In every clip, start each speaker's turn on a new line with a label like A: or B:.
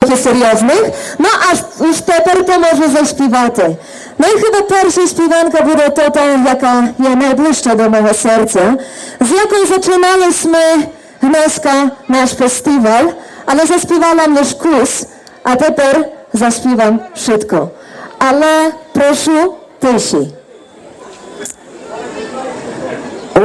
A: трохи серйозних. Ну а ж- ж тепер то можу заспівати. Ну і хіба перша співанка буде то та, яка є найближча до мого серця, з якою зачинали ми днеска наш фестиваль, але заспівала лише кус, а тепер заспівам швидко. Але прошу тиші. О,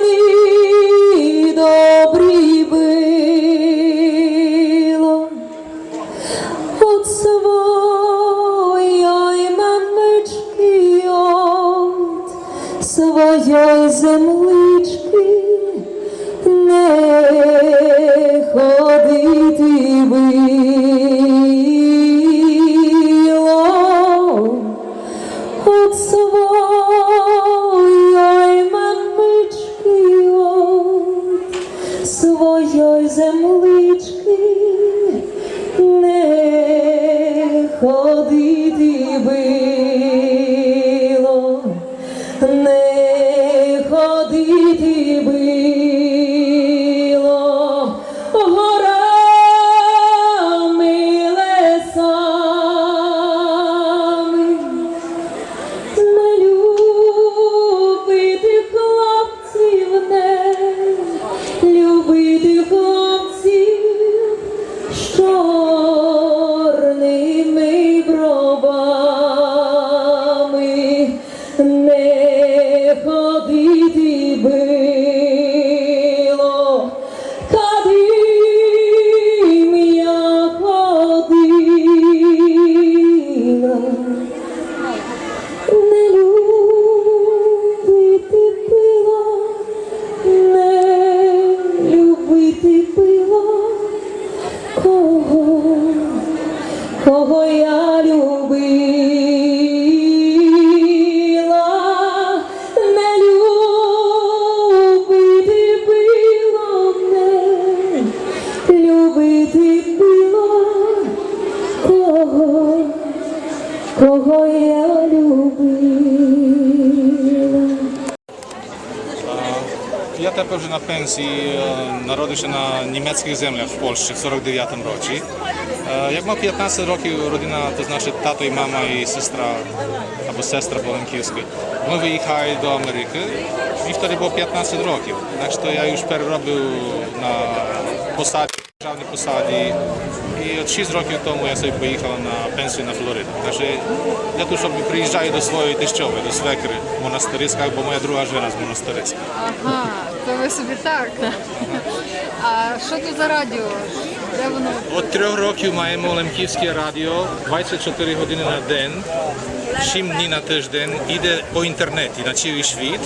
A: You. Я
B: тепер вже на пенсії, е, народився на німецьких землях в Польщі в 49-му році. Е, Як мав 15 років, родина, то значить тато і мама і сестра або сестра Боленківська, ми виїхали до Америки. Мені тоді було 15 років. Так що я już переробив на посаді, державній посаді. І от 6 років тому я собі поїхав на пенсію на Флориду. Каже, я тут щоб приїжджаю до своєї тещови, до свекри монастириська, бо моя друга жена з монастириська.
C: Ага, то ви собі так. А що тут за радіо? Де воно?
B: От трьох років маємо Лемківське радіо 24 години на день, 7 днів на тиждень, іде по інтернеті на цілий світ.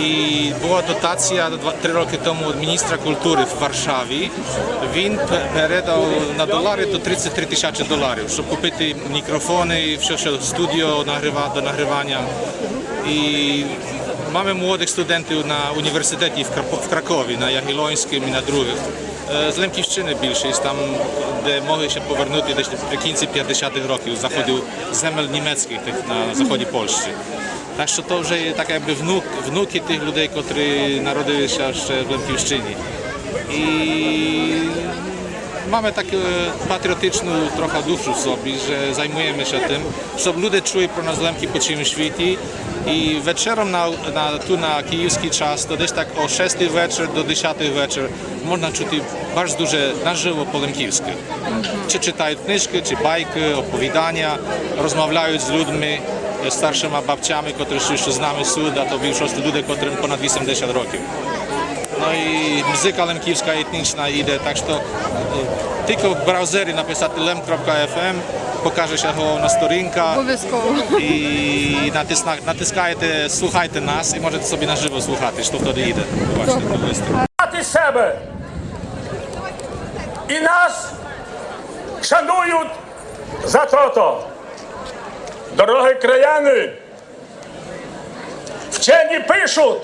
B: І була дотація три роки тому від міністра культури в Варшаві. Він передав на долари до 33 тисячі доларів, щоб купити мікрофони, все, що студіо до нагрівання. І mamy na uniwersytecie w, Krapo- w Krakowie, na Jagiellońskim i na drugich. Е, З Лемківщини більше, із там, де могли ще повернути десь наприкінці 50-х років, з заходу земель німецьких на заході Польщі. Так що то вже є так якби внук, внуки тих людей, котрі народилися ще в Лемківщині. І sobie, że zajmujemy się tym, żeby ludzie czuli pro nas Lemki po całym świecie i wieczorem na, na, tu na kijowski czas, to gdzieś tak o 6 wieczór do 10 wieczór można czuć bardzo duże na żywo po lemkівськи. Czy czytają kniżki, czy bajki, opowiadania, rozmawiają z ludźmi, starszymi babciami, których jeszcze znamy sud, a to більшості люди, котрим понад 80 років. Muzyka lemkiewska etniczna idzie, tak że to, e, tylko w browserze napisać lem.fm, się na sторінка
C: Обов'язково.
B: naciskajcie, słuchajcie nas i możecie sobie na żywo słuchać, що to jest.
D: Знати себе. І нас шанують за то-то. Дорогі краяни, вчені пишуть,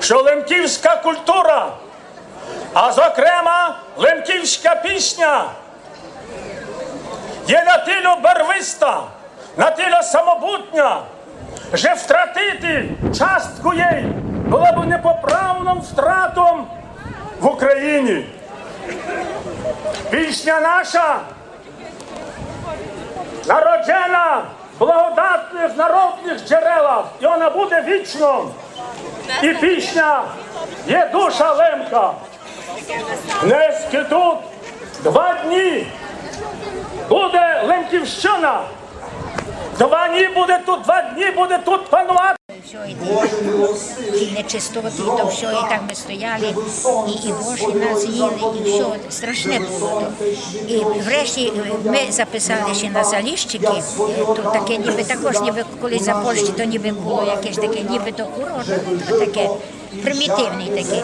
D: що лемківська культура, а зокрема лемківська пісня, є на тило барвиста, на тило самобутня, що втратити частку їй було б непоправним втратом в Україні. Пісня наша народжена благодатних народних джерелах, і вона буде вічно. І пісня є душа Лемка. Нески тут два дні буде Лемківщина. Два дні буде тут, два дні буде тут панувати.
E: Все, і ті нечистоти, і то все, і так ми стояли, і, і воші нас їли, і все, страшне було. І врешті е, ми записали ще на заліщики, е, то таке ніби також, ніби колись за Польщі, то ніби було якесь таке, ніби то курорт, таке, примітивний такий.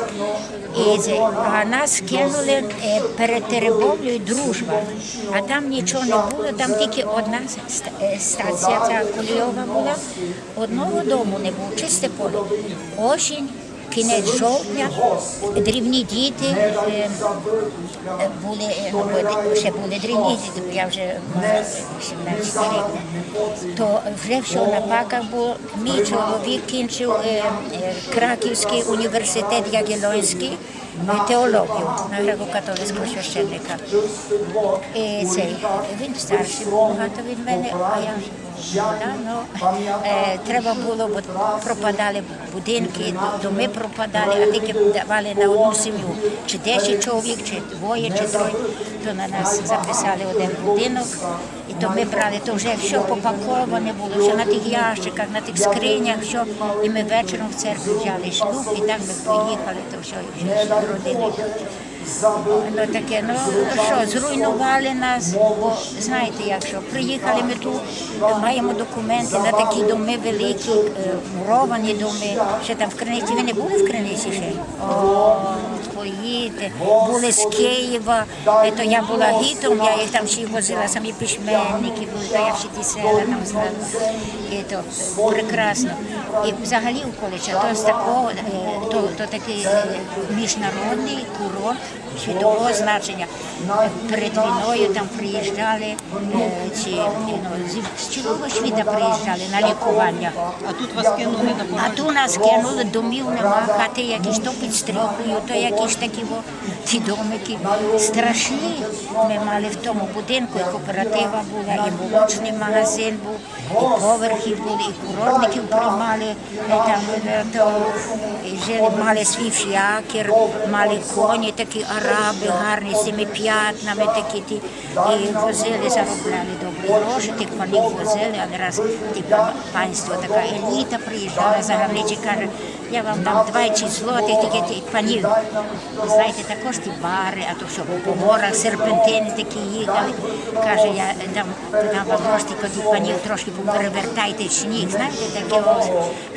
E: І а нас кинули е, перед Теребовлею дружба, а там нічого не було, там тільки одна е, стація ця кульова була, одного дому не було, чисте поле. Осінь, кінець жовтня, дрібні діти е, були, е, ще були дрібні діти, бо я вже 17 рік. То вже все на паках було. Мій чоловік кінчив е, Краківський університет Ягелонський, теологію на греко-католицького священника. І цей, він старший був багато від мене, а я вже молода. Ну, е, треба було, бо пропадали будинки, доми пропадали, а тільки давали на одну сім'ю. Чи 10 чоловік, чи двоє, чи троє, то на нас записали один будинок. То ми брали, то вже все попаковане було, все на тих ящиках, на тих скринях, все. І ми вечором в церкві взяли шлюб, і так ми поїхали, то все, і вже родини. Ну таке, ну що, зруйнували нас, бо знаєте, як що, приїхали ми тут, маємо документи на такі доми великі, е, муровані доми. Ще там в Криниці, ви не були в Криниці ще? О, поїдьте, були з Києва, Е, то я була гітом, я їх там ще й возила, самі письменники були, то я всі ті села там знала. І то прекрасно. І взагалі у Колича, то з такого, е, то, то такий е, міжнародний курорт світового значення. Перед війною там приїжджали е, ці, ну, з- з цілого світу приїжджали на лікування.
F: А тут вас кинули на
E: А
F: породі.
E: ту нас кинули, домів нема, хати якісь то під стрілкою, то якісь такі во, ті домики страшні. Ми мали в тому будинку, і кооператива була, і молочний магазин був, і поверхи були, і курортників приймали, там, е, то, жили, мали свій фіакер, мали коні, такі араби гарні, з цими п'ятнами такі, ті, і возили, заробляли добрі гроші, тих панів возили, але раз ті панство, така еліта приїжджала за границі, каже, я вам дам 20 злотих, тільки ті панів. Знаєте, також ті бари, а то що по горах серпентини такі їхали. Каже, я дам, дам вам гроші, ті панів трошки поперевертайте сніг. Знаєте, таке ось.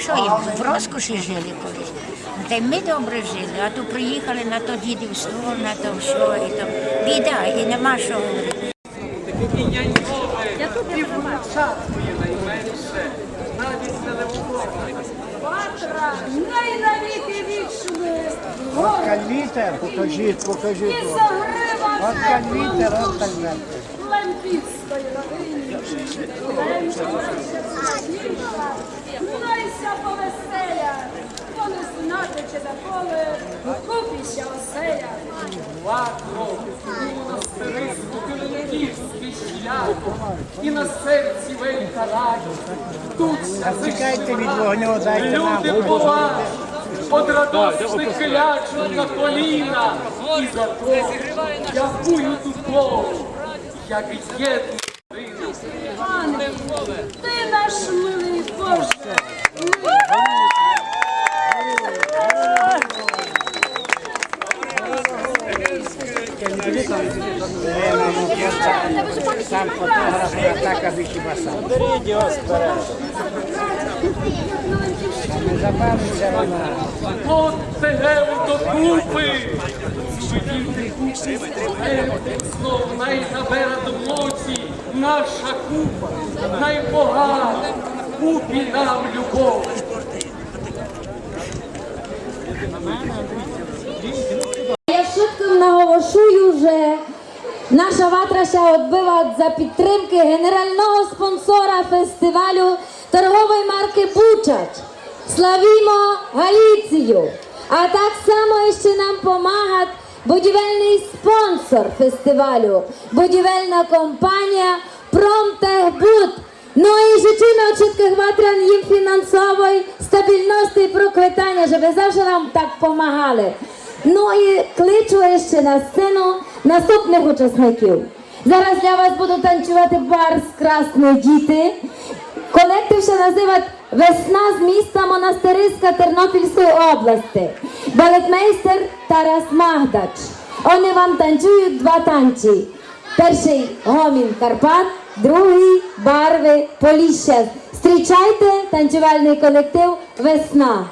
E: Що їм в розкоші жили колись. Ну, Та й ми добре жили, а то приїхали на то дідівство, на то що, і то біда, і нема що говорити.
G: Най навіки вічні,
H: Калітер, покажіть, покажіть.
G: і загрива
H: От калітер, от так далі.
G: Лемпівської родині. Найся повеселя, хто не знати, чи таколи, купіся оселя. Київський шлях, і на серці велика радість.
H: Тут Чекайте від вогню, дайте нам
F: люди поважні, од радосних клячуть на коліна. І за то я бую тут Богу, як і є.
G: Ти наш милий Боже!
H: Сам фотограф, так аби хіба сам. Беріть його сперед. Не забавиться вона.
F: Тебе докупи. Швидіти купи, знов най набере до моці наша купа, найбога, купі нам любов.
I: Наголошую, що наша ватра ще відбива за підтримки генерального спонсора фестивалю торгової марки Бучач. Славімо Галіцію! А так само ще нам допомагає будівельний спонсор фестивалю, будівельна компанія Промтехбуд. Ну і życzymy wszystkich watryan їм фінансової стабільності і проквитання, щоб завжди нам так допомагали. Ну і кличу ще на сцену наступних учасників. Зараз для вас буду танцювати барс Красні діти. Колектив ще називають Весна з міста Монастириська Тернопільської області. Балетмейстер Тарас Магдач. Вони вам танцюють два танці. Перший гомін Карпат, другий барви Полісся. Зустрічайте танцювальний колектив Весна.